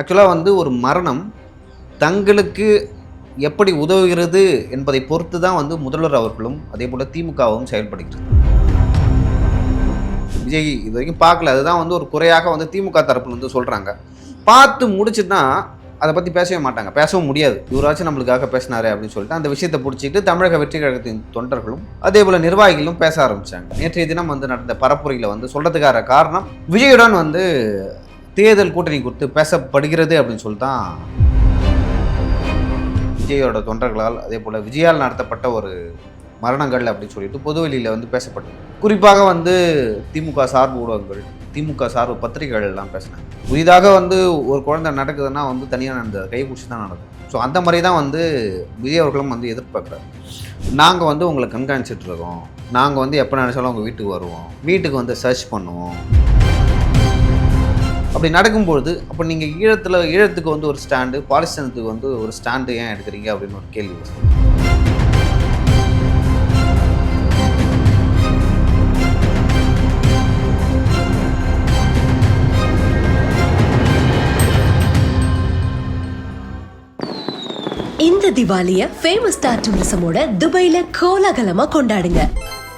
ஆக்சுவலாக வந்து ஒரு மரணம் தங்களுக்கு எப்படி உதவுகிறது என்பதை பொறுத்து தான் வந்து முதல்வர் அவர்களும் அதே போல் திமுகவும் செயல்படுகிறது. விஜய் இது வரைக்கும் பார்க்கல. அதுதான் வந்து ஒரு குறையாக வந்து திமுக தரப்புல வந்து சொல்கிறாங்க பார்த்து முடிச்சுன்னா அதை பற்றி பேசவே மாட்டாங்க. பேசவும் முடியாது. இவராச்சும் நம்மளுக்காக பேசினாரு அப்படின்னு சொல்லிட்டு அந்த விஷயத்தை பிடிச்சிட்டு தமிழக வெற்றி கழகத்தின் தொண்டர்களும் அதே போல் நிர்வாகிகளும் பேச ஆரம்பித்தாங்க நேற்றைய தினம் வந்து நடந்த பரப்புரையில் வந்து சொல்கிறதுக்கான காரணம் விஜயுடன் வந்து தேர்தல் கூட்டணி குறித்து பேசப்படுகிறது அப்படின்னு சொல்லி தான் விஜயோட தொண்டர்களால் அதே போல் விஜயால் நடத்தப்பட்ட ஒரு மரணங்கள் அப்படின்னு சொல்லிட்டு பொதுவெளியில் வந்து பேசப்பட்டது. குறிப்பாக வந்து திமுக சார்பு ஊடகங்கள் திமுக சார்பு பத்திரிகைகள் எல்லாம் பேசினாங்க. புதிதாக வந்து ஒரு குழந்தை நடக்குதுன்னா வந்து தனியாக நடந்த கை தான் நடக்கும் ஸோ அந்த மாதிரி தான் வந்து விஜய் அவர்களும் வந்து எதிர்பார்க்குறாரு. நாங்கள் வந்து உங்களை கண்காணிச்சிட்ருக்கோம் நாங்கள் வந்து எப்போ நினச்சாலும் உங்கள் வீட்டுக்கு வருவோம். வீட்டுக்கு வந்து சர்ச் பண்ணுவோம். அப்படி நடக்கும்பொழுது அப்போ நீங்கள் ஈழத்தில் ஈழத்துக்கு வந்து ஒரு ஸ்டாண்டு பாலிஸ்தீனத்துக்கு வந்து ஒரு ஸ்டாண்டு ஏன் எடுக்கிறீங்க அப்படின்னு ஒரு கேள்வி இந்த திவாலிய ஃபேமஸ் ஸ்டார் டூரிசமோட துபாயில கோலாகலமா கொண்டாடுங்க.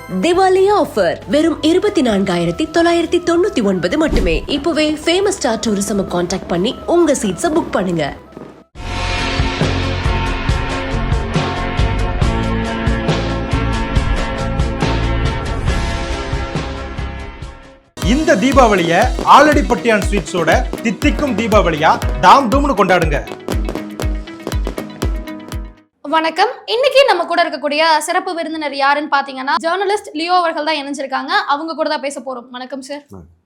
திவாலி ஆஃபர் வெறும் இருபத்தி நான்காயிரத்தி தொள்ளாயிரத்தி தொண்ணூத்தி ஒன்பது மட்டுமே. இப்பவே ஃபேமஸ் ஸ்டார் டூரிசம் காண்டாக்ட் பண்ணி உங்க சீட்ஸை புக் பண்ணுங்க. இந்த தீபாவளிய ஆலடிப்பட்டியான் ஸ்வீட்ஸோட தித்திக்கும் தீபாவளியா தாம் தூம்னு கொண்டாடுங்க. வணக்கம். இன்னைக்கு நம்ம கூட இருக்கக்கூடிய சிறப்பு விருந்தினர் யாருன்னு பாத்தீங்கன்னா ஜேர்னலிஸ்ட் லியோ அவர்கள் தான் இணைஞ்சிருக்காங்க. அவங்க கூட தான் பேச போறோம். வணக்கம் சார்.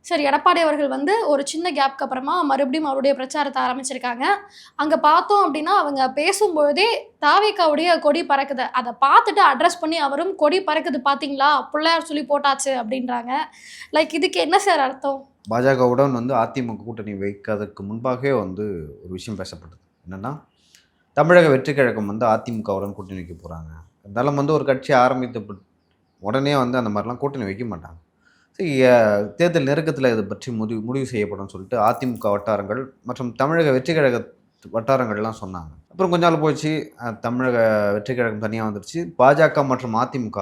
சார் எடப்பாடி அவர்கள் வந்து ஒரு சின்ன கேப்க்கு அப்புறமா மறுபடியும் அவருடைய பிரச்சாரத்தை ஆரம்பிச்சிருக்காங்க. அங்க பார்த்தோம் அப்படின்னா அவங்க பேசும்பொழுதே தாவேக்காவுடைய கொடி பறக்குது. அதை பார்த்துட்டு அட்ரஸ் பண்ணி அவரும் கொடி பறக்குது பாத்தீங்களா? பிள்ளையார் சொல்லி போட்டாச்சு அப்படின்றாங்க. லைக் இதுக்கு என்ன சார் அர்த்தம்? பாஜகவுடன் வந்து அதிமுக கூட்டணி வைக்கிறதுக்கு முன்பாகவே வந்து ஒரு விஷயம் பேசப்பட்டது. என்னன்னா தமிழக வெற்றி கழகம் வந்து அதிமுகவுடன் கூட்டணி வைக்க போகிறாங்க இருந்தாலும் வந்து ஒரு கட்சி ஆரம்பித்த உடனே வந்து அந்த மாதிரிலாம் கூட்டணி வைக்க மாட்டாங்க. சரி தேர்தல் நெருக்கத்தில் இதை பற்றி முடிவு முடிவு செய்யப்படும் சொல்லிட்டு அதிமுக வட்டாரங்கள் மற்றும் தமிழக வெற்றி கழக வட்டாரங்கள்லாம் சொன்னாங்க. அப்புறம் கொஞ்ச நாள் போயிடுச்சு தமிழக வெற்றி கழகம் தனியாக வந்துடுச்சு பாஜக மற்றும் அதிமுக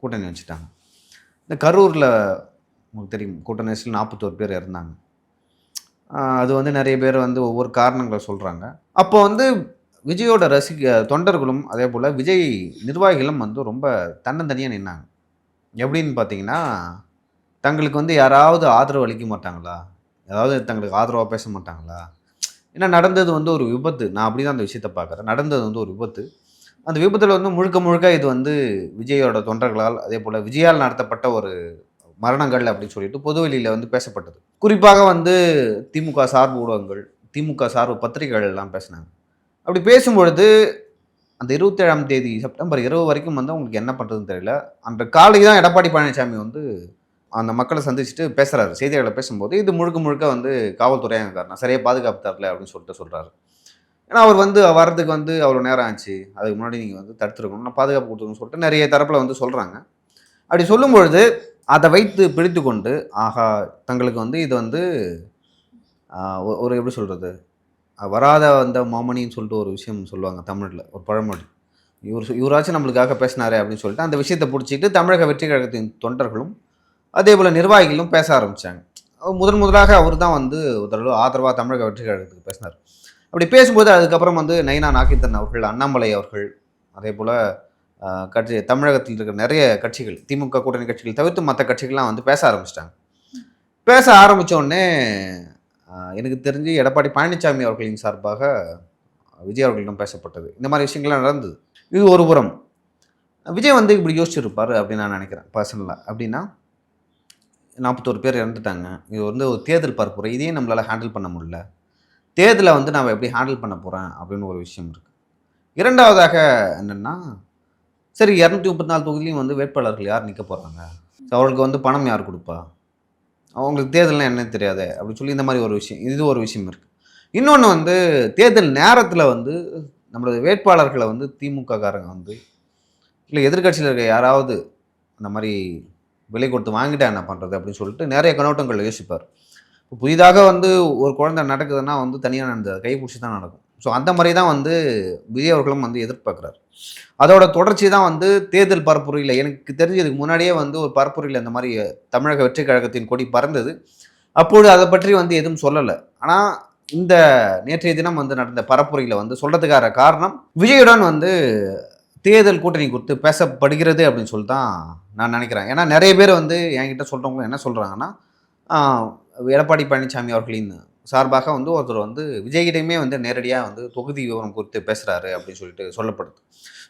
கூட்டணி வச்சுட்டாங்க. இந்த கரூரில் உங்களுக்கு தெரியும் கூட்டணி வயசில் நாற்பத்தோரு பேர் இறந்தாங்க. அது வந்து நிறைய பேர் வந்து ஒவ்வொரு காரணங்களை சொல்கிறாங்க அப்போ வந்து விஜயோட ரசிக தொண்டர்களும் அதே போல் விஜய் நிர்வாகிகளும் வந்து ரொம்ப தன்னந்தனியாக நின்னாங்க. எப்படின்னு பார்த்தீங்கன்னா தங்களுக்கு வந்து யாராவது ஆதரவு அளிக்க மாட்டாங்களா? ஏதாவது தங்களுக்கு ஆதரவாக பேச மாட்டாங்களா? ஏன்னா நடந்தது வந்து ஒரு விபத்து. நான் அப்படி தான் அந்த விஷயத்தை பார்க்குறேன் நடந்தது வந்து ஒரு விபத்து. அந்த விபத்தில் வந்து முழுக்க முழுக்க இது வந்து விஜயோட தொண்டர்களால் அதே போல் விஜயால் நடத்தப்பட்ட ஒரு மரணங்கள் அப்படின்னு சொல்லிட்டு பொதுவெளியில் வந்து பேசப்பட்டது. குறிப்பாக வந்து திமுக சார்பு ஊடகங்கள் திமுக சார்பு பத்திரிகைகள் எல்லாம் பேசினாங்க. அப்படி பேசும்பொழுது அந்த இருபத்தேழாம் தேதி செப்டம்பர் இரவு வரைக்கும் வந்து அவங்களுக்கு என்ன பண்ணுறதுன்னு தெரியல. அந்த காலை தான் எடப்பாடி பழனிசாமி வந்து அந்த மக்களை சந்திச்சுட்டு பேசுகிறாரு செய்தியாளர்களை பேசும்போது இது முழுக்க முழுக்க வந்து காவல்துறை காரணம் சரியாக பாதுகாப்பு தரல அப்படின்னு சொல்லிட்டு சொல்கிறாரு ஏன்னா அவர் வந்து வர்றதுக்கு வந்து அவ்வளோ நேரம் ஆச்சு. அதுக்கு முன்னாடி நீங்கள் வந்து தடுத்துருக்கணும். நான் பாதுகாப்பு கொடுத்துருக்கணும்னு சொல்லிட்டு நிறைய தரப்பில் வந்து சொல்கிறாங்க அப்படி சொல்லும்பொழுது அதை வைத்து பிடித்து கொண்டு ஆகா தங்களுக்கு வந்து இது வந்து ஒரு எப்படி சொல்கிறது வராத வந்த மாமணின்னு சொல்லிட்டு ஒரு விஷயம் சொல்லுவாங்க தமிழில் ஒரு பழமொழி. இவர் இவராச்சும் நம்மளுக்காக பேசினாரு அப்படின்னு சொல்லிட்டு அந்த விஷயத்தை பிடிச்சிட்டு தமிழக வெற்றி கழகத்தின் தொண்டர்களும் அதே போல் நிர்வாகிகளும் பேச ஆரம்பித்தாங்க முதன் முதலாக அவர் தான் வந்து ஒரு தடவை ஆதரவாக தமிழக வெற்றி கழகத்துக்கு பேசினார். அப்படி பேசும்போது அதுக்கப்புறம் வந்து நைனா நாகிந்தன் அவர்கள் அண்ணாமலை அவர்கள் அதே போல் கட்சி தமிழகத்தில் இருக்கிற நிறைய கட்சிகள் திமுக கூட்டணி கட்சிகள் தவிர்த்து மற்ற கட்சிகள்லாம் வந்து பேச ஆரம்பிச்சிட்டாங்க. பேச ஆரம்பிச்ச உடனே எனக்கு தெரிஞ்சு எடப்பாடி பழனிசாமி அவர்களின் சார்பாக விஜய் அவர்களிடம் பேசப்பட்டது. இந்த மாதிரி விஷயங்கள்லாம் நடந்தது. இது ஒரு புறம். விஜய் வந்து இப்படி யோசிச்சிருப்பார் அப்படின்னு நான் நினைக்கிறேன் பர்சனலாக அப்படின்னா நாற்பத்தோரு பேர் இறந்துட்டாங்க. இது வந்து ஒரு தேர்தல் பரப்புரை. இதையும் நம்மளால் ஹேண்டில் பண்ண முடியல. தேர்தலை வந்து நான் எப்படி ஹேண்டில் பண்ண போகிறேன் அப்படின்னு ஒரு விஷயம் இருக்குது இரண்டாவதாக என்னென்னா சரி இரநூத்தி முப்பத்தி நாலு தொகுதியிலையும் வந்து வேட்பாளர்கள் யார் நிற்க போகிறாங்க அவர்களுக்கு வந்து பணம் யார் கொடுப்பா? அவங்களுக்கு தேர்தல்னால் என்னன்னு தெரியாது அப்படின்னு சொல்லி இந்த மாதிரி ஒரு விஷயம் இது ஒரு விஷயம் இருக்குது இன்னொன்று வந்து தேர்தல் நேரத்தில் வந்து நம்மளது வேட்பாளர்களை வந்து திமுக காரங்க வந்து இல்லை எதிர்க்கட்சியில் இருக்க யாராவது அந்த மாதிரி விலை கொடுத்து வாங்கிட்டா என்ன பண்ணுறது அப்படின்னு சொல்லிட்டு நிறைய கண்ணோட்டங்கள் யோசிப்பார். இப்போ புதிதாக வந்து ஒரு குழந்தை நடக்குதுன்னா வந்து தனியாக நடந்தது கைப்பிடிச்சி தான் நடக்கும். ஸோ அந்த மாதிரி தான் வந்து விஜய் அவர்களும் வந்து எதிர்பார்க்குறாரு. அதோட தொடர்ச்சி தான் வந்து தேர்தல் பரப்புரையில் எனக்கு தெரிஞ்சு இதுக்கு முன்னாடியே வந்து ஒரு பரப்புரையில் இந்த மாதிரி தமிழக வெற்றி கழகத்தின் கொடி பறந்தது. அப்போது அதை பற்றி வந்து எதுவும் சொல்லலை. ஆனால் இந்த நேற்றைய தினம் வந்து நடந்த பரப்புரையில் வந்து சொல்கிறதுக்கான காரணம் விஜயுடன் வந்து தேர்தல் கூட்டணி குறித்து பேசப்படுகிறது அப்படின்னு சொல்லி தான் நான் நினைக்கிறேன். ஏன்னா நிறைய பேர் வந்து என்கிட்ட சொல்கிறவங்க என்ன சொல்கிறாங்கன்னா எடப்பாடி பழனிசாமி அவர்களின் சார்பாக வந்து ஒருத்தர் வந்து விஜய்கிட்டையுமே வந்து நேரடியாக வந்து தொகுதி விவரம் குறித்து பேசுகிறாரு அப்படின்னு சொல்லிட்டு சொல்லப்படுது.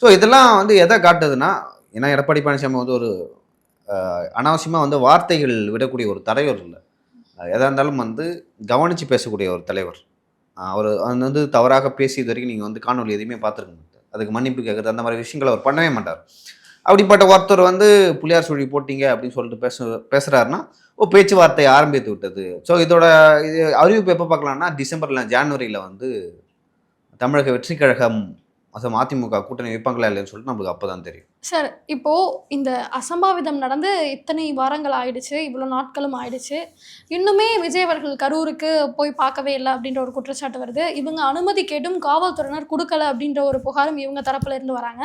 ஸோ இதெல்லாம் வந்து எதை காட்டுதுன்னா ஏன்னா எடப்பாடி பழனிசாமி வந்து ஒரு அனாவசியமாக வந்து வார்த்தைகள் விடக்கூடிய ஒரு தலைவர் இல்லை. எதாக இருந்தாலும் வந்து கவனித்து பேசக்கூடிய ஒரு தலைவர். அவர் அது வந்து தவறாக பேசி இது வரைக்கும் நீங்கள் வந்து காணொலி எதையுமே பார்த்துருக்க மாட்டார் அதுக்கு மன்னிப்பு கேட்குறது அந்த மாதிரி விஷயங்களை அவர் பண்ணவே மாட்டார். அப்படிப்பட்ட ஒருத்தர் வந்து புளியார் சுழி போட்டீங்க அப்படின்னு சொல்லிட்டு பேச பேசுகிறாருன்னா பேச்சுவார்த்தை ஆரம்பித்து விட்டது. ஸோ இதோட இது அறிவிப்பு எப்போ பார்க்கலாம்னா டிசம்பரில் ஜான்வரியில் வந்து தமிழக வெற்றி கழகம் மற்றும் அதிமுக கூட்டணி வைப்பாங்களா இல்லைன்னு சொல்லிட்டு நம்மளுக்கு அப்போ தான் தெரியும். சார் இப்போது இந்த அசம்பாவிதம் நடந்து இத்தனை வாரங்கள் ஆயிடுச்சு இவ்வளோ நாட்களும் ஆயிடுச்சு. இன்னுமே விஜய் அவர்கள் கரூருக்கு போய் பார்க்கவே இல்லை அப்படின்ற ஒரு குற்றச்சாட்டு வருது. இவங்க அனுமதி கேட்டும் காவல்துறையினர் கொடுக்கல அப்படின்ற ஒரு புகாரும் இவங்க தரப்புல இருந்து வராங்க.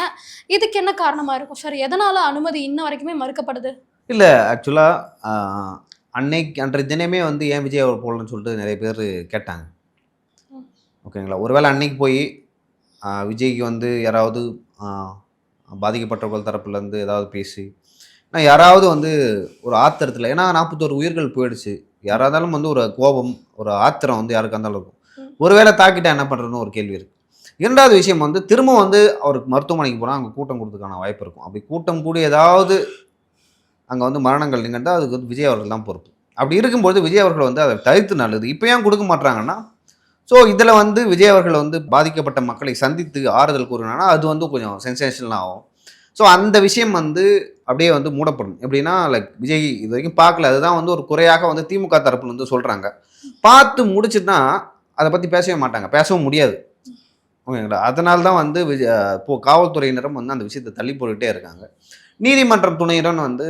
இதுக்கு என்ன காரணமாக இருக்கும்? சார் எதனால் அனுமதி இன்ன வரைக்குமே மறுக்கப்படுது? இல்லை ஆக்சுவலாக அன்னைக்கு அன்றைய தினமே வந்து ஏன் விஜய் அவர் போடலன்னு சொல்லிட்டு நிறைய பேர் கேட்டாங்க. ஓகேங்களா? ஒருவேளை அன்னைக்கு போய் விஜய்க்கு வந்து யாராவது பாதிக்கப்பட்டவர்கள் தரப்புலேருந்து ஏதாவது பேசி நான் யாராவது வந்து ஒரு ஆத்திரத்தில் ஏன்னா நாற்பத்தோரு உயிர்கள் போயிடுச்சு. யாராக இருந்தாலும் வந்து ஒரு கோபம் ஒரு ஆத்திரம் வந்து யாருக்கா இருந்தாலும் இருக்கும். ஒருவேளை தாக்கிட்டா என்ன பண்ணுறதுன்னு ஒரு கேள்வி இருக்குது இரண்டாவது விஷயம் வந்து திரும்ப வந்து அவருக்கு மருத்துவமனைக்கு போனால் அங்கே கூட்டம் கொடுத்துக்கான வாய்ப்பு இருக்கும். அப்படி கூட்டம் கூடி ஏதாவது அங்கே வந்து மரணங்கள் நிகழ்ந்தால் அதுக்கு வந்து விஜய் அவர்கள் தான் பொறுப்பு. அப்படி இருக்கும்போது விஜய் அவர்கள் வந்து அதை தவிர்த்து நல்லது. இப்போ ஏன் கொடுக்க மாட்டாங்கன்னா ஸோ இதில் வந்து விஜய் அவர்கள் வந்து பாதிக்கப்பட்ட மக்களை சந்தித்து ஆறுதல் கூறினாங்கன்னா அது வந்து கொஞ்சம் சென்சேஷனல் ஆகும். ஸோ அந்த விஷயம் வந்து அப்படியே வந்து மூடப்படும் எப்படின்னா லைக் விஜய் இது வரைக்கும் பார்க்கல. அதுதான் வந்து ஒரு குறையாக வந்து திமுக தரப்புல வந்து சொல்கிறாங்க பார்த்து முடிச்சுன்னா அதை பற்றி பேசவே மாட்டாங்க. பேசவும் முடியாது. ஓகேங்களா? அதனால தான் வந்து விஜய் இப்போ காவல்துறையினரும் வந்து அந்த விஷயத்தை தள்ளி போட்டுகிட்டே இருக்காங்க. நீதிமன்றம் துணையுடன் வந்து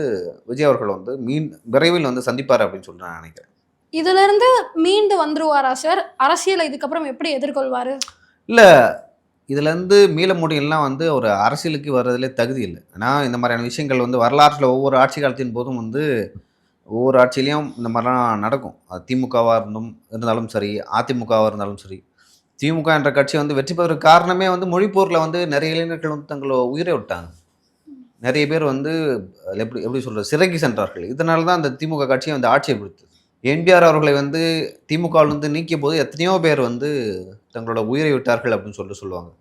விஜய் அவர்கள் வந்து மீன் விரைவில் வந்து சந்திப்பார் அப்படின்னு சொல்லிட்டு நான் நினைக்கிறேன். இதுல இருந்து மீண்டு வந்துருவாரா சார்? அரசியலை இதுக்கப்புறம் எப்படி எதிர்கொள்வாரு? இல்லை இதுலேருந்து மீள முடியலாம் வந்து ஒரு அரசியலுக்கு வர்றதுலே தகுதி இல்லை. ஏன்னா இந்த மாதிரியான விஷயங்கள் வந்து வரலாற்றில் ஒவ்வொரு ஆட்சி காலத்தின் போதும் வந்து ஒவ்வொரு ஆட்சியிலையும் இந்த மாதிரிலாம் நடக்கும். அது திமுகவாக இருந்தும் இருந்தாலும் சரி அதிமுகவாக இருந்தாலும் சரி. திமுக என்ற கட்சி வந்து வெற்றி பெறுவதற்கு காரணமே வந்து மொழிப்போரில் வந்து நிறைய இளைஞர்கள் வந்து தங்களை உயிரை விட்டாங்க. நிறைய பேர் வந்து எப்படி எப்படி சொல்கிறது சிறைக்கு சென்றார்கள். இதனால தான் அந்த திமுக கட்சியை வந்து ஆட்சியை பிடித்தது என்பிஆர் அவர்களை வந்து திமுகவிலிருந்து நீக்கிய போது எத்தனையோ பேர் வந்து தங்களோட உயிரை விட்டார்கள் அப்படின்னு சொல்லிட்டு சொல்லுவாங்க.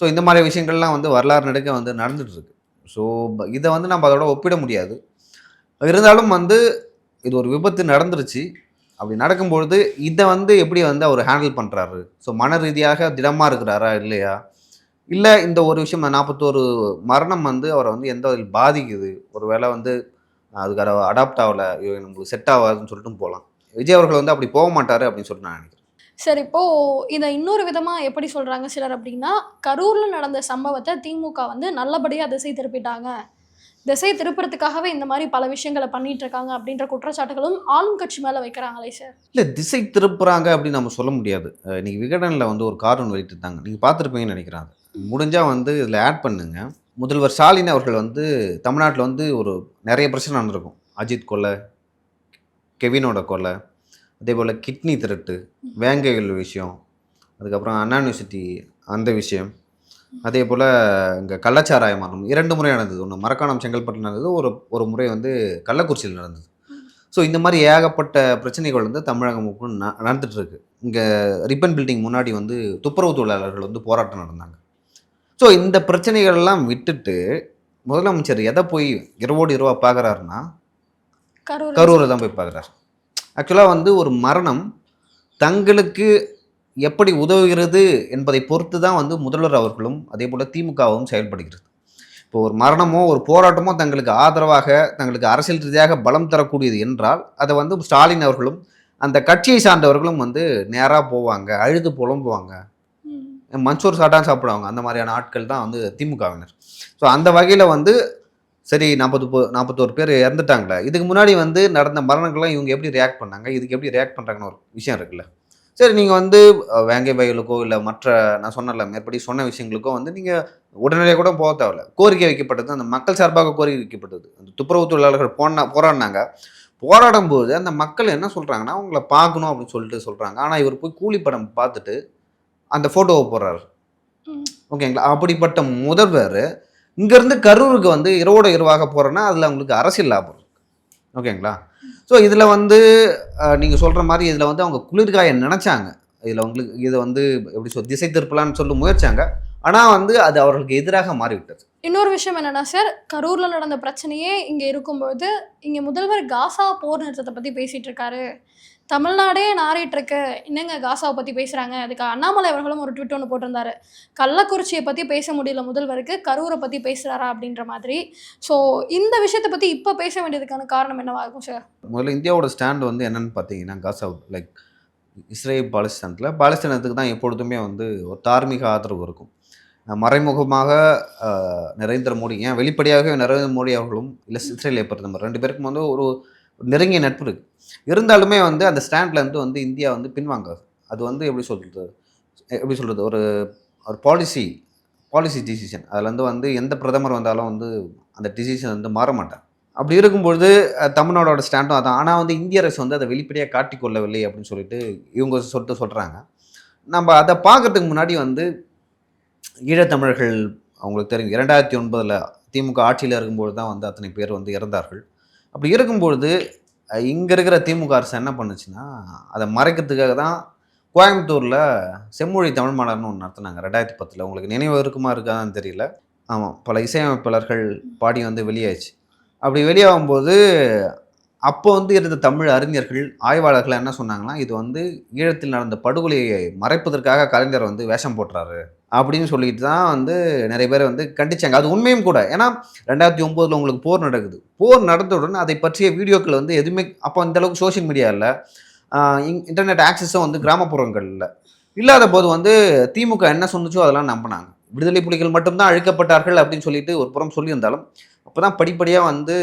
ஸோ இந்த மாதிரி விஷயங்கள்லாம் வந்து வரலாறு நடுக்க வந்து நடந்துட்டு ஸோ இதை வந்து நம்ம அதோட ஒப்பிட முடியாது. இருந்தாலும் வந்து இது ஒரு விபத்து நடந்துருச்சு. அப்படி நடக்கும்பொழுது இதை வந்து எப்படி வந்து அவர் ஹேண்டில் பண்ணுறாரு ஸோ மன ரீதியாக திடமாக இருக்கிறாரா? இல்லையா? இல்லை இந்த ஒரு விஷயம் நாற்பத்தோரு மரணம் வந்து அவரை வந்து எந்த வகையில் பாதிக்குது? ஒரு வேளை வந்து அதுக்கு அடாப்ட் ஆகலை நமக்கு செட் ஆகாதுன்னு சொல்லிட்டு போகலாம் விஜய் அவர்கள் வந்து அப்படி போக மாட்டார் அப்படின்னு சொல்லிட்டு நான் நினைக்கிறேன். சரி இப்போ இதை இன்னொரு விதமா எப்படி சொல்றாங்க சிலர் அப்படின்னா கரூர்ல நடந்த சம்பவத்தை திமுக வந்து நல்லபடியா திசை திருப்பிட்டாங்க. திசை திருப்புறதுக்காகவே இந்த மாதிரி பல விஷயங்களை பண்ணிட்டு இருக்காங்க அப்படின்ற குற்றச்சாட்டுகளும் ஆளும் கட்சி மேல வைக்கிறாங்களே சார். இல்லை திசை திருப்புறாங்க அப்படின்னு நம்ம சொல்ல முடியாது. இன்னைக்கு விகடனில் வந்து ஒரு கார்ட்டூன் வெளியிட்டிருந்தாங்க. நீங்கள் பார்த்துருப்பீங்கன்னு நினைக்கிறேன் அது. முடிஞ்சால் வந்து இதில் ஆட் பண்ணுங்க. முதல்வர் ஸ்டாலின் அவர்கள் வந்து தமிழ்நாட்டில் வந்து ஒரு நிறைய பிரச்சனை நடந்திருக்கும். அஜித் கொலை கெவினோட கொலை அதே போல் கிட்னி திருட்டு வேங்கைகள் விஷயம் அதுக்கப்புறம் அண்ணா யூனிவர்சிட்டி அந்த விஷயம் அதே போல் இங்கே கள்ளச்சாராய மரணம். இரண்டு முறை நடந்தது. ஒன்று மரக்காணம் செங்கல்பட்டு நடந்தது. ஒரு ஒரு முறை வந்து கள்ளக்குறிச்சியில் நடந்தது. ஸோ இந்த மாதிரி ஏகப்பட்ட பிரச்சனைகள் வந்து தமிழகம் நடந்துகிட்ருக்கு ந- இங்கே ரிப்பன் பில்டிங் முன்னாடி வந்து துப்புரவு தொழிலாளர்கள் வந்து போராட்டம் நடந்தாங்க. ஸோ இந்த பிரச்சனைகள் எல்லாம் விட்டுட்டு முதலமைச்சர் எதை போய் இரவோடு இரவா பார்க்குறாருன்னா கரூர் தான் போய் பார்க்குறாரு. ஆக்சுவலாக வந்து ஒரு மரணம் தங்களுக்கு எப்படி உதவுகிறது என்பதை பொறுத்து தான் வந்து முதல்வர் அவர்களும் அதே போல் திமுகவும் செயல்படுகிறது. இப்போ ஒரு மரணமோ ஒரு போராட்டமோ தங்களுக்கு ஆதரவாக தங்களுக்கு அரசியல் ரீதியாக பலம் தரக்கூடியது என்றால் அதை வந்து ஸ்டாலின் அவர்களும் அந்த கட்சியை சார்ந்தவர்களும் வந்து நேராக போவாங்க அழுது புலம்புவாங்க. மன்சூர் சாட்டான் சாப்பிடுவாங்க. அந்த மாதிரியான ஆட்கள் தான் வந்து திமுகவினர். ஸோ அந்த வகையில் வந்து சரி நாற்பது நாற்பத்தோரு பேர் இறந்துட்டாங்களே. இதுக்கு முன்னாடி வந்து நடந்த மரணங்கள்லாம் இவங்க எப்படி ரியாக்ட் பண்ணாங்க? இதுக்கு எப்படி ரியாக்ட் பண்ணுறாங்கன்னு ஒரு விஷயம் இருக்குல்ல. சரி நீங்கள் வந்து வேங்கை வயலுக்கோ இல்லை மற்ற நான் சொன்னல மேற்படி சொன்ன விஷயங்களுக்கோ வந்து நீங்கள் உடனடியாக கூட போக தேவையில்ல. கோரிக்கை வைக்கப்பட்டது. அந்த மக்கள் சார்பாக கோரிக்கை வைக்கப்பட்டது. அந்த துப்புரவு தொழிலாளர்கள் போனா போராடினாங்க. போராடும் போது அந்த மக்கள் என்ன சொல்கிறாங்கன்னா உங்களை பார்க்கணும் அப்படின்னு சொல்லிட்டு சொல்கிறாங்க ஆனால் இவர் போய் கூலி படம் பார்த்துட்டு அந்த ஃபோட்டோவை போடுறாரு. ஓகேங்களா அப்படிப்பட்ட முதல்வர் இங்கேருந்து கரூருக்கு வந்து இரவோட இரவாக போகிறேன்னா அதில் அவங்களுக்கு அரசியல் லாபம் ஓகேங்களா ஸோ இதில் வந்து நீங்கள் சொல்கிற மாதிரி இதில் வந்து அவங்க குளிர்காய நினச்சாங்க. இதில் உங்களுக்கு இதை வந்து எப்படி சொல் திசை திருப்பலான்னு சொல்லி முயற்சாங்க ஆனால் வந்து அது அவர்களுக்கு எதிராக மாறிவிட்டது. இன்னொரு விஷயம் என்னன்னா சார் கரூர்ல நடந்த பிரச்சனையே இங்க இருக்கும்போது இங்க முதல்வர் காசா போர் நிறுத்தத்தை பத்தி பேசிட்டு இருக்காரு. தமிழ்நாடே நாறிட்டு இருக்கு. என்னங்க காசாவை பற்றி பேசுகிறாங்க அதுக்கு அண்ணாமலை அவர்களும் ஒரு ட்விட் ஒன்று போட்டிருந்தாரு. கள்ளக்குறிச்சியை பற்றி பேச முடியல முதல்வருக்கு கரூரை பற்றி பேசுகிறாரா அப்படின்ற மாதிரி. ஸோ இந்த விஷயத்தை பற்றி இப்போ பேச வேண்டியதுக்கான காரணம் என்னவா இருக்கும் சார் முதல்ல இந்தியாவோட ஸ்டாண்ட் வந்து என்னன்னு பார்த்தீங்கன்னா காசா லைக் இஸ்ரேல் பாலஸ்தீனத்தில். பாலஸ்தீனத்துக்கு தான் எப்பொழுதுமே வந்து ஒரு தார்மீக ஆதரவு இருக்கும். மறைமுகமாக நரேந்திர மோடி ஏன் வெளிப்படையாகவே நரேந்திர மோடி அவர்களும் இல்லை இஸ்ரேலிய பிரதமர் ரெண்டு பேருக்கும் வந்து ஒரு நெருங்கிய நட்பு இருக்குது இருந்தாலுமே வந்து அந்த ஸ்டாண்ட்லேருந்து வந்து இந்தியா வந்து பின்வாங்காது. அது வந்து எப்படி சொல்கிறது எப்படி சொல்கிறது ஒரு ஒரு பாலிசி பாலிசி டிசிஷன் அதில் வந்து வந்து எந்த பிரதமர் வந்தாலும் வந்து அந்த டிசிஷன் வந்து மாற மாட்டார். அப்படி இருக்கும்பொழுது தமிழ்நாடோட ஸ்டாண்டும் அதான். ஆனால் வந்து இந்திய அரசு வந்து அதை வெளிப்படையாக காட்டிக்கொள்ளவில்லை அப்படின்னு சொல்லிட்டு இவங்க சொல்லிட்டு சொல்கிறாங்க நம்ம அதை பார்க்குறதுக்கு முன்னாடி வந்து ஈழத்தமிழர்கள் அவங்களுக்கு தெரியும் இரண்டாயிரத்தி ஒன்பதில் திமுக ஆட்சியில் இருக்கும்போது தான் வந்து அத்தனை பேர் வந்து இறந்தார்கள். அப்படி இருக்கும்பொழுது இங்கே இருக்கிற திமுக அரசு என்ன பண்ணுச்சுன்னா அதை மறைக்கிறதுக்காக தான் கோயம்புத்தூரில் செம்மொழி தமிழ் மாநாடுன்னு ஒன்று நடத்துனாங்க. ரெண்டாயிரத்தி பத்தில். உங்களுக்கு நினைவு இருக்குமா இருக்காதான்னு தெரியல. ஆமாம் பல இசையமைப்பாளர்கள் பாடி வந்து வெளியாச்சு அப்படி வெளியாகும்போது அப்போ வந்து இருந்த தமிழ் அறிஞர்கள் ஆய்வாளர்கள் என்ன சொன்னாங்கன்னா இது வந்து ஈழத்தில் நடந்த படுகொலையை மறைப்பதற்காக கலைஞர் வந்து வேஷம் போட்டுறாரு. அப்படின்னு சொல்லிட்டு தான் வந்து நிறைய பேர் வந்து கண்டிச்சாங்க. அது உண்மையும் கூட. ஏன்னா ரெண்டாயிரத்தி ஒம்போதில் உங்களுக்கு போர் நடக்குது. போர் நடந்தவுடன் அதை பற்றிய வீடியோக்கள் வந்து எதுவுமே அப்போ அந்த அளவுக்கு சோஷியல் மீடியாவில் இன்டர்நெட் ஆக்சஸும் வந்து கிராமப்புறங்களில் இல்லாத போது வந்து திமுக என்ன சொன்னுச்சோ அதெல்லாம் நம்பினாங்க. விடுதலை புலிகள் மட்டும்தான் அழிக்கப்பட்டார்கள் அப்படின்னு சொல்லிட்டு ஒரு புறம் சொல்லியிருந்தாலும் அப்போ தான் படிப்படியாக வந்து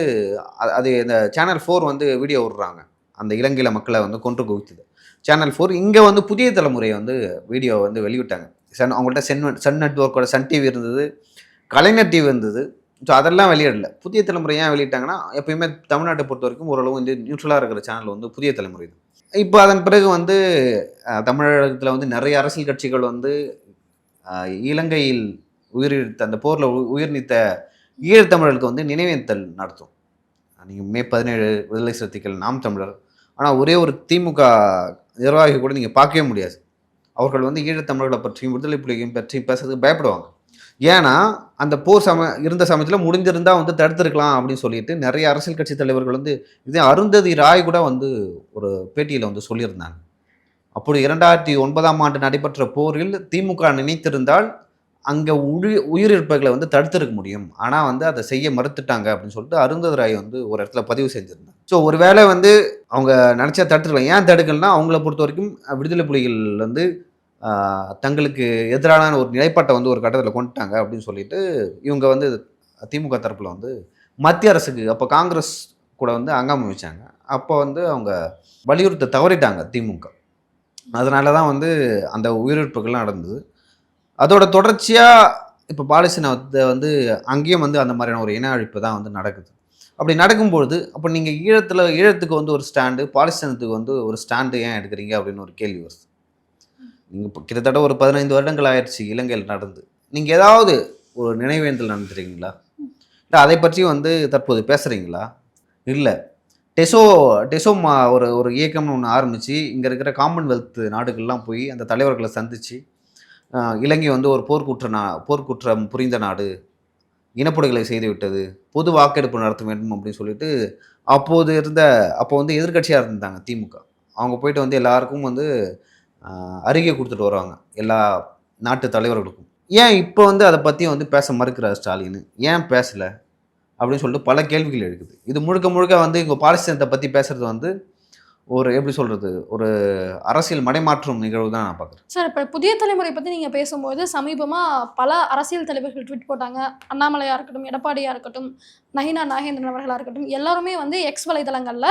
அது இந்த சேனல் ஃபோர் வந்து வீடியோ விடுறாங்க. அந்த இலங்கையில் மக்களை வந்து கொன்று குவித்தது. சேனல் ஃபோர் இங்கே வந்து புதிய தலைமுறையை வந்து வீடியோ வந்து வெளியிட்டாங்க. சன் அவங்கள்ட்ட சென் சன் நெட்ஒர்க்கோட சன் டிவி இருந்தது கலைஞர் டிவி இருந்தது. ஸோ அதெல்லாம் வெளியிடல. புதிய தலைமுறை ஏன் வெளியிட்டாங்கன்னா எப்பயுமே தமிழ்நாட்டை பொறுத்த வரைக்கும் ஓரளவு வந்து நியூட்ரலாக இருக்கிற சேனல் வந்து புதிய தலைமுறை தான். இப்போ அதன் பிறகு வந்து தமிழகத்தில் வந்து நிறைய அரசியல் கட்சிகள் வந்து இலங்கையில் உயிரிழத்த அந்த போரில் உயிர் நீத்த ஈழத்தமிழர்களுக்கு வந்து நினைவேந்தல் நடத்தும். நீங்கள் மே பதினேழு விடுதலை சிறுத்தைகள் நாம் தமிழர். ஆனால் ஒரே ஒரு திமுக நிர்வாகி கூட நீங்கள் பார்க்கவே முடியாது. அவர்கள் வந்து ஈழத்தமிழர்களை பற்றியும் விடுதலை புலிகளையும் பற்றியும் பேசுறதுக்கு பயப்படுவாங்க. ஏன்னா அந்த போர் சம இருந்த சமயத்தில் முடிஞ்சிருந்தா வந்து தடுத்திருக்கலாம் அப்படின்னு சொல்லிட்டு நிறைய அரசியல் கட்சி தலைவர்கள் வந்து இதே அருந்ததி ராய் கூட வந்து ஒரு பேட்டியில் வந்து சொல்லியிருந்தாங்க. அப்படி இரண்டாயிரத்தி ஒன்பதாம் ஆண்டு நடைபெற்ற போரில் திமுக நினைத்திருந்தால் அங்கே உயிர் உயிரிழப்புகளை வந்து தடுத்திருக்க முடியும். ஆனால் வந்து அதை செய்ய மறுத்துட்டாங்க அப்படின்னு சொல்லிட்டு அருந்ததி ராய் வந்து ஒரு இடத்துல பதிவு செஞ்சுருந்தாங்க ஸோ ஒரு வேளை வந்து அவங்க நினச்சா தடுத்துக்கலாம் ஏன் தடுக்கலன்னா அவங்கள பொறுத்த வரைக்கும் விடுதலை புலிகள் வந்து தங்களுக்கு எதிரான ஒரு நிலைப்பாட்டை வந்து ஒரு கட்டத்தில் கொண்டுட்டாங்க அப்படின்னு சொல்லிட்டு இவங்க வந்து திமுக தரப்பில் வந்து மத்திய அரசுக்கு அப்போ காங்கிரஸ் கூட வந்து அங்காம வச்சாங்க. அப்போ வந்து அவங்க வலியுறுத்த தவறிட்டாங்க திமுக. அதனால தான் வந்து அந்த உயிரிழப்புகள்லாம் நடந்தது. அதோட தொடர்ச்சியாக இப்போ பாலஸ்தீனத்தை வந்து அங்கேயும் வந்து அந்த மாதிரியான ஒரு இன அழிப்பு தான் வந்து நடக்குது. அப்படி நடக்கும்பொழுது அப்போ நீங்கள் ஈழத்தில் ஈழத்துக்கு வந்து ஒரு ஸ்டாண்டு பாலஸ்தீனத்துக்கு வந்து ஒரு ஸ்டாண்டு ஏன் எடுக்கிறீங்க அப்படின்னு ஒரு கேள்வி வருது. நீங்கள் இப்போ கிட்டத்தட்ட ஒரு பதினைந்து வருடங்கள் ஆயிடுச்சு இலங்கையில் நடந்து. நீங்கள் ஏதாவது ஒரு நினைவேந்தல் நடத்துறீங்களா இல்லை அதை பற்றி வந்து தற்போது பேசுகிறீங்களா இல்லை. டெசோ டெசோ மா ஒரு ஒரு இயக்கம்னு ஒன்று ஆரம்பித்து இங்கே இருக்கிற காமன்வெல்த் நாடுகள்லாம் போய் அந்த தலைவர்களை சந்தித்து இலங்கை வந்து ஒரு போர்க்குற்ற நா போர்க்குற்றம் புரிந்த நாடு. இனப்படுகொலை செய்து விட்டது பொது வாக்கெடுப்பு நடத்த வேண்டும் அப்படின்னு சொல்லிட்டு அப்போது இருந்த அப்போ வந்து எதிர்க்கட்சியாக இருந்தாங்க திமுக. அவங்க போயிட்டு வந்து எல்லாருக்கும் வந்து அருகே அறிக்கை கொடுத்துட்டு வருவாங்க. எல்லா நாட்டு தலைவர்களுக்கும். ஏன் இப்போ வந்து அதை பற்றி வந்து பேச மறுக்கிறார் ஸ்டாலின்? ஏன் பேசலை? அப்படின்னு சொல்லிட்டு பல கேள்விகள் இருக்குது இது முழுக்க முழுக்க வந்து இங்கே பாலஸ்தீனத்தை பற்றி பேசுறது வந்து ஒரு எப்படி சொல்கிறது ஒரு அரசியல் மடைமாற்றும் நிகழ்வு தான் நான் பார்க்குறேன். சார் இப்போ புதிய தலைமுறை பற்றி நீங்கள் பேசும்போது சமீபமாக பல அரசியல் தலைவர்கள் ட்வீட் போட்டாங்க. அண்ணாமலையாக இருக்கட்டும் எடப்பாடியாக இருக்கட்டும் நயினா நாகேந்திரன் அவர்களாக இருக்கட்டும் எல்லாருமே வந்து எக்ஸ் வலைதளங்களில்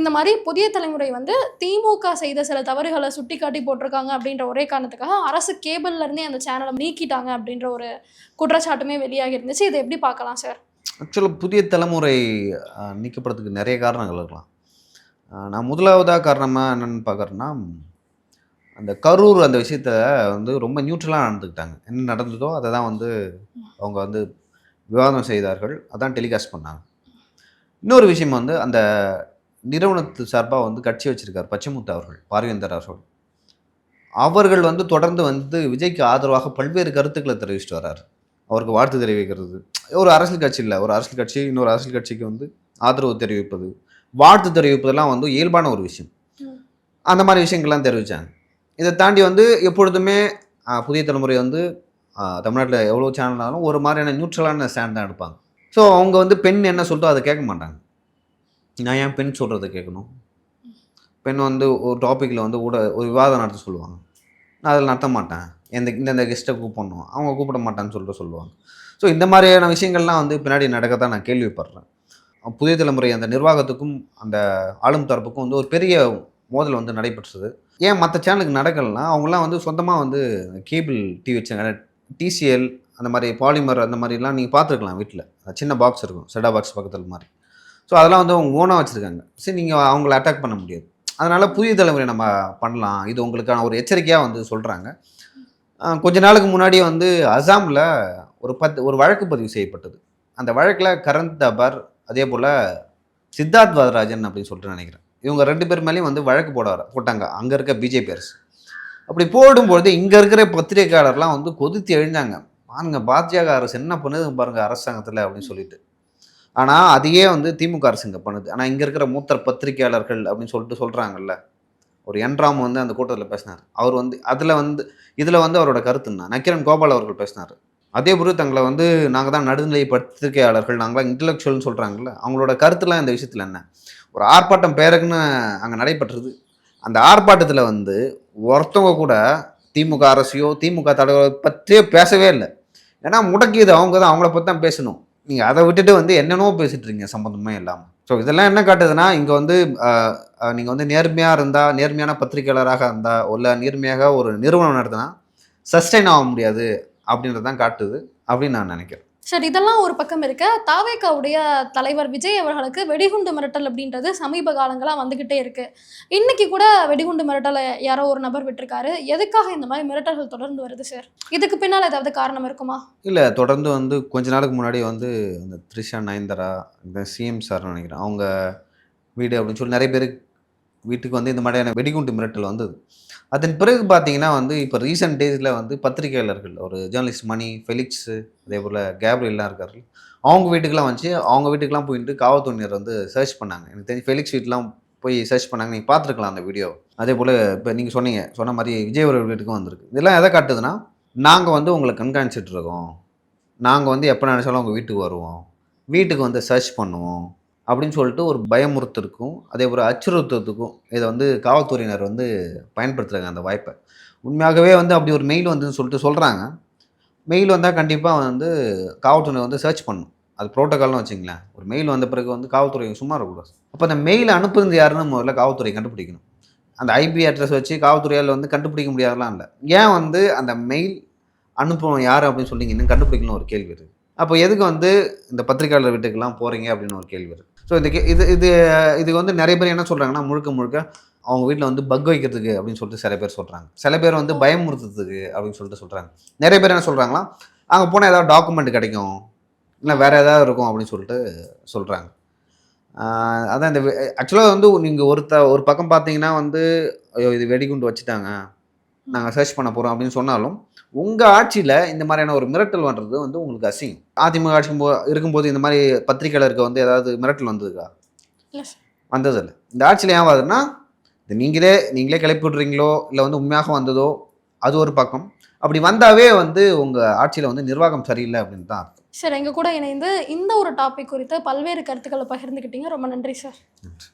இந்த மாதிரி புதிய தலைமுறை வந்து திமுக செய்த சில தவறுகளை சுட்டிக்காட்டி போட்டிருக்காங்க அப்படின்ற ஒரே காரணத்துக்காக அரசு கேபிள்ல இருந்தே அந்த சேனலை நீக்கிட்டாங்க அப்படின்ற ஒரு குற்றச்சாட்டுமே வெளியாகி இருந்துச்சு. இதை எப்படி பார்க்கலாம் சார்? ஆக்சுவலாக புதிய தலைமுறை நீக்கப்படுறதுக்கு நிறைய காரணங்கள் இருக்கலாம். நான் முதலாவதாக காரணமாக என்னென்னு பார்க்குறேன்னா அந்த கரூர் அந்த விஷயத்த வந்து ரொம்ப நியூட்ரலாக நடந்துக்கிட்டாங்க. என்ன நடந்ததோ அதை தான் வந்து அவங்க வந்து விவாதம் செய்தார்கள். அதான் டெலிகாஸ்ட் பண்ணாங்க. இன்னொரு விஷயம் வந்து அந்த நிறுவனத்து சார்பாக வந்து கட்சி வச்சிருக்கார் பச்சைமுத்து அவர்கள் பார்வேந்தர் அவர்கள். அவர்கள் வந்து தொடர்ந்து வந்து விஜய்க்கு ஆதரவாக பல்வேறு கருத்துக்களை தெரிவிச்சிட்டு வர்றார். அவருக்கு வாழ்த்து தெரிவிக்கிறது. ஒரு அரசியல் கட்சி இல்லை ஒரு அரசியல் கட்சி இன்னொரு அரசியல் கட்சிக்கு வந்து ஆதரவு தெரிவிப்பது. வாழ்த்து தெரிவிப்பதெல்லாம் வந்து இயல்பான ஒரு விஷயம். அந்த மாதிரி விஷயங்கள்லாம் தெரிவித்தாங்க இதை தாண்டி வந்து எப்பொழுதுமே புதிய தலைமுறை வந்து தமிழ்நாட்டில் எவ்வளோ சேனல்னாலும் ஒரு மாதிரியான நியூட்ரலான ஸ்டாண்ட் தான் எடுப்பாங்க. ஸோ அவங்க வந்து பெண் என்ன சொல்லிட்டோ அதை கேட்க மாட்டாங்க. நான் ஏன் பெண் சொல்கிறத கேட்கணும்? பெண் வந்து ஒரு டாப்பிக்கில் வந்து ஊட ஒரு விவாதம் நடத்த சொல்லுவாங்க. நான் அதில் நடத்த மாட்டேன். எந்த இந்தந்த கெஸ்ட்டை கூப்பிடணும். அவங்க கூப்பிட மாட்டான்னு சொல்லிட்டு சொல்லுவாங்க. ஸோ இந்த மாதிரியான விஷயங்கள்லாம் வந்து பின்னாடி நடக்கத்தான் நான் கேள்விப்படுறேன். புதிய தலைமுறை அந்த நிர்வாகத்துக்கும் அந்த ஆளும் தரப்புக்கும் வந்து ஒரு பெரிய மோதல் வந்து நடைபெற்றது. ஏன் மற்ற சேனலுக்கு நடக்கலைன்னா அவங்களாம் வந்து சொந்தமாக வந்து கேபிள் டிவி வச்சாங்க டிசிஎல் அந்த மாதிரி பாலிமர் அந்த மாதிரிலாம் நீங்கள் பார்த்துருக்கலாம் வீட்டில் சின்ன பாக்ஸ் இருக்கும் செடா பாக்ஸ் பக்கத்தில் மாதிரி. ஸோ அதெல்லாம் வந்து அவங்க ஓனாக வச்சுருக்காங்க. சரி நீங்கள் அவங்கள அட்டாக் பண்ண முடியாது. அதனால் புதிய தலைமுறை நம்ம பண்ணலாம். இது உங்களுக்கான ஒரு எச்சரிக்கையாக வந்து சொல்கிறாங்க கொஞ்ச நாளுக்கு முன்னாடி வந்து அசாமில் ஒரு பத்து ஒரு வழக்கு பதிவு செய்யப்பட்டது. அந்த வழக்கில் கரண் தபர் அதே போல் சித்தார்த் வரராஜன் அப்படின்னு சொல்லிட்டு நினைக்கிறேன். இவங்க ரெண்டு பேர் மேலேயும் வந்து வழக்கு போட வர போட்டாங்க. அங்கே இருக்க பிஜேபி அரசு. அப்படி போடும்பொழுது இங்கே இருக்கிற பத்திரிகையாளர்லாம் வந்து கொதித்து எழுந்தாங்க. பாருங்க பாஜக அரசு என்ன பண்ணுது பாருங்கள் அரசாங்கத்தில் அப்படின்னு சொல்லிட்டு. ஆனால் அதையே வந்து திமுக அரசு இங்கே பண்ணுது. ஆனால் இங்கே இருக்கிற மூத்த பத்திரிகையாளர்கள் அப்படின்னு சொல்லிட்டு சொல்கிறாங்கல்ல ஒரு என்ராம் வந்து அந்த கூட்டத்தில் பேசினார். அவர் வந்து அதில் வந்து இதில் வந்து அவரோட கருத்துன்னா நக்கிரன் கோபால் அவர்கள் பேசினார். அதே போல தங்களை வந்து நாங்கள் தான் நடுநிலை பத்திரிகையாளர்கள் நாங்களாம் இன்டலெக்சுவல்னு சொல்கிறாங்கல்ல அவங்களோட கருத்துலாம் இந்த விஷயத்தில் என்ன? ஒரு ஆர்ப்பாட்டம் பேருக்குன்னு அங்கே நடைபெற்றது. அந்த ஆர்ப்பாட்டத்தில் வந்து ஒருத்தவங்க கூட திமுக அரசையோ திமுக தலைவரை பற்றியோ பேசவே இல்லை. ஏன்னா முடக்கியது அவங்க தான் அவங்கள பற்றி தான் பேசணும். நீங்கள் அதை விட்டுட்டு வந்து என்னென்னவோ பேசிட்டு இருக்கீங்க சம்மந்தமே இல்லாமல் ஸோ இதெல்லாம் என்ன காட்டுதுன்னா இங்கே வந்து நீங்கள் வந்து நேர்மையாக இருந்தால் நேர்மையான பத்திரிகையாளராக இருந்தால் இல்லை நேர்மையாக ஒரு நிறுவனம் நடத்தினா சஸ்டைன் ஆக முடியாது. அப்படின்றது தான் காட்டுது அப்படின்னு நான் நினைக்கிறேன். சரி இதெல்லாம் ஒரு பக்கம் இருக்க தாவேக்காவுடைய தலைவர் விஜய் அவர்களுக்கு வெடிகுண்டு மிரட்டல் அப்படின்றது சமீப காலங்களாக வந்துக்கிட்டே இருக்கு. இன்னைக்கு கூட வெடிகுண்டு மிரட்டலை யாரோ ஒரு நபர் விட்டிருக்காரு. எதுக்காக இந்த மாதிரி மிரட்டல்கள் தொடர்ந்து வருது சார்? இதுக்கு பின்னால் ஏதாவது காரணம் இருக்குமா? இல்லை தொடர்ந்து வந்து கொஞ்ச நாளுக்கு முன்னாடி வந்து இந்த த்ரிஷா நயன்தாரா இந்த சிஎம் சார் நினைக்கிறேன் அவங்க வீடு அப்படின்னு சொல்லி நிறைய பேர் வீட்டுக்கு வந்து இந்த மாதிரியான வெடிகுண்டு மிரட்டல் வந்தது. அதன் பிறகு பார்த்தீங்கன்னா வந்து இப்போ ரீசெண்ட் டேஸில் வந்து பத்திரிகையாளர்கள் ஒரு ஜேர்னலிஸ்ட் மணி ஃபெலிக்ஸு அதே போல் கேப்ரியல்லாம் இருக்காரு. அவங்க வீட்டுக்கெலாம் வச்சு அவங்க வீட்டுக்கெலாம் போயிட்டு காவல்துறையினர் வந்து சர்ச் பண்ணாங்க. எனக்கு தெரிஞ்சு ஃபெலிக்ஸ் வீட்லாம் போய் சர்ச் பண்ணாங்க. நீங்கள் பார்த்துருக்கலாம் அந்த வீடியோ அதே போல் இப்போ நீங்கள் சொன்னீங்க சொன்ன மாதிரி விஜய் ஒரு வீட்டுக்கும் வந்திருக்கு. இதெல்லாம் எதை காட்டுதுன்னா நாங்கள் வந்து உங்களை கண்காணிச்சிட்ருக்கோம் நாங்கள் வந்து எப்போ நினச்சாலும் உங்கள் வீட்டுக்கு வருவோம். வீட்டுக்கு வந்து சர்ச் பண்ணுவோம். அப்படின்னு சொல்லிட்டு ஒரு பயமுறுத்தலுக்கும் அதே ஒரு அச்சுறுத்தத்துக்கும் இதை வந்து காவல்துறையினர் வந்து பயன்படுத்துகிறாங்க அந்த வாய்ப்பை. உண்மையாகவே வந்து அப்படி ஒரு மெயில் வந்துன்னு சொல்லிட்டு சொல்கிறாங்க மெயில் வந்தால் கண்டிப்பாக வந்து காவல்துறை வந்து சர்ச் பண்ணும். அது ப்ரோட்டோக்கால்னு வச்சுங்களேன். ஒரு மெயில் வந்த பிறகு வந்து காவல்துறை சும்மா இருக்கக்கூடாது. அப்போ அந்த மெயில் அனுப்புறது யாருன்னு முதல்ல காவல்துறை கண்டுபிடிக்கணும். அந்த ஐபி அட்ரஸ் வச்சு காவல்துறையால் வந்து கண்டுபிடிக்க முடியாதெல்லாம் இல்லை. ஏன் வந்து அந்த மெயில் அனுப்புவோம் யார் அப்படின்னு சொல்லி இன்னும் கண்டுபிடிக்கணும் ஒரு கேள்வி இருக்குது அப்போ எதுக்கு வந்து இந்த பத்திரிகையாளர் வீட்டுக்கெல்லாம் போகிறீங்க அப்படின்னு ஒரு கேள்வி இருக்குது ஸோ இந்த கே- இது இது இது வந்து நிறைய பேர் என்ன சொல்கிறாங்கன்னா முழுக்க முழுக்க அவங்க வீட்டில் வந்து பக் வைக்கிறதுக்கு அப்படின்னு சொல்லிட்டு சில பேர் சொல்கிறாங்க சில பேர் வந்து பயமுறுத்துறதுக்கு அப்படின்னு சொல்லிட்டு சொல்கிறாங்க நிறைய பேர் என்ன சொல்கிறாங்களா அங்கே போனால் ஏதாவது டாக்குமெண்ட் கிடைக்கும். இல்லை வேறு ஏதாவது இருக்கும் அப்படின்னு சொல்லிட்டு சொல்கிறாங்க அதான் இந்த ஆக்சுவலாக வந்து நீங்கள் ஒருத்த ஒரு பக்கம் பார்த்தீங்கன்னா வந்து ஐயோ இது வெடிகுண்டு வச்சுட்டாங்க. நாங்கள் சர்ச் பண்ண போகிறோம் அப்படின்னு சொன்னாலும் உங்கள் ஆட்சியில் இந்த மாதிரியான ஒரு மிரட்டல் வர்றது வந்து உங்களுக்கு அசிங்கம். அதிமுக ஆட்சி இருக்கும்போது இந்த மாதிரி பத்திரிகையாளருக்கு வந்து ஏதாவது மிரட்டல் வந்ததுக்கா? வந்ததில்லை. இந்த ஆட்சியில் ஏன் வருதுன்னா இது நீங்களே நீங்களே கிளப்பி விட்றீங்களோ இல்லை வந்து உண்மையாக வந்ததோ அது ஒரு பக்கம். அப்படி வந்தாவே வந்து உங்கள் ஆட்சியில் வந்து நிர்வாகம் சரியில்லை அப்படின்னு தான் சார் எங்க கூட இணைந்து இந்த ஒரு டாபிக் குறித்து பல்வேறு கருத்துக்களை பகிர்ந்துக்கிட்டீங்க. ரொம்ப நன்றி சார். நன்றி.